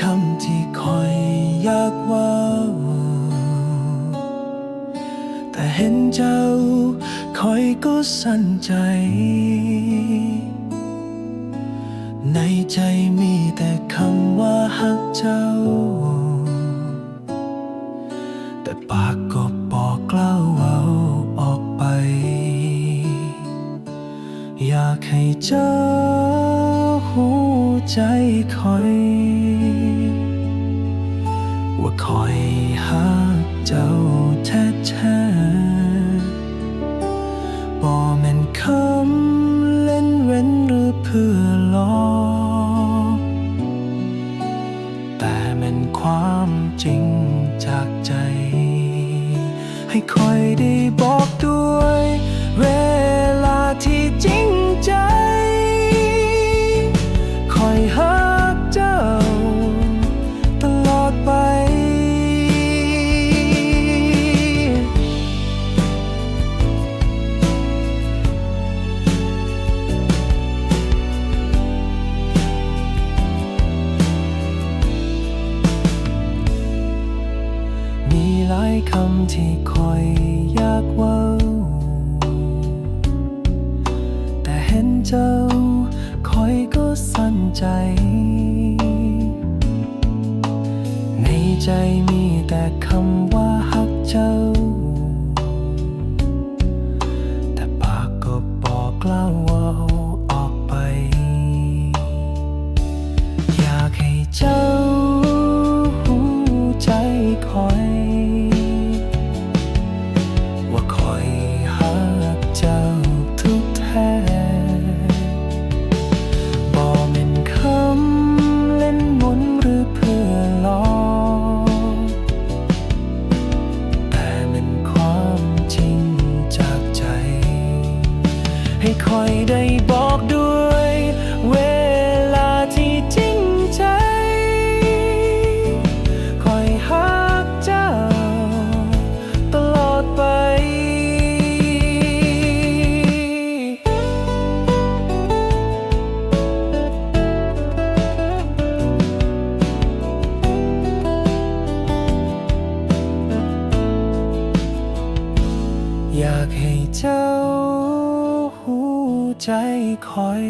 คำที่คอยอยากว่า แต่เห็นเจ้าคอยก็สั่นใจ ในใจมีแต่คำว่าฮักเจ้า แต่ปากก็บอกกล้าเว้าออกไป อยากให้เจ้าหูใจคอย ว่าคอยฮักเจ้าแท้ๆบ่แม่นคำเล่นเว้นหรือเพื่อหลอกแต่มันความจริงจากใจ ให้คอยได้บอกด้วยเว หลายคำที่คอยอยากเว่าแต่เห็นเจ้าคอยก็สั่นใจ ในใจมีแต่คำว่าฮักเจ้า ให้คอยได้บอกด้วย เวลาที่จริงใจ คอยฮักเจ้า ตลอดไปอยากให้เจ้า ใจคอย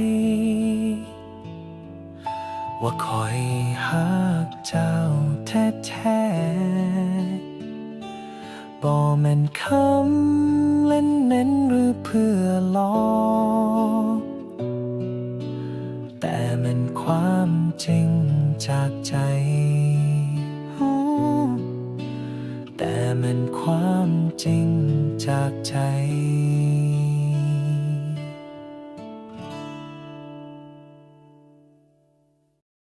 ว่าคอยฮักเจ้าแท้ๆบ่แม่นคำเล่นเน้นหรือเพื่อหลอแต่มันความจริงจากใจแต่มันความจริงจากใจ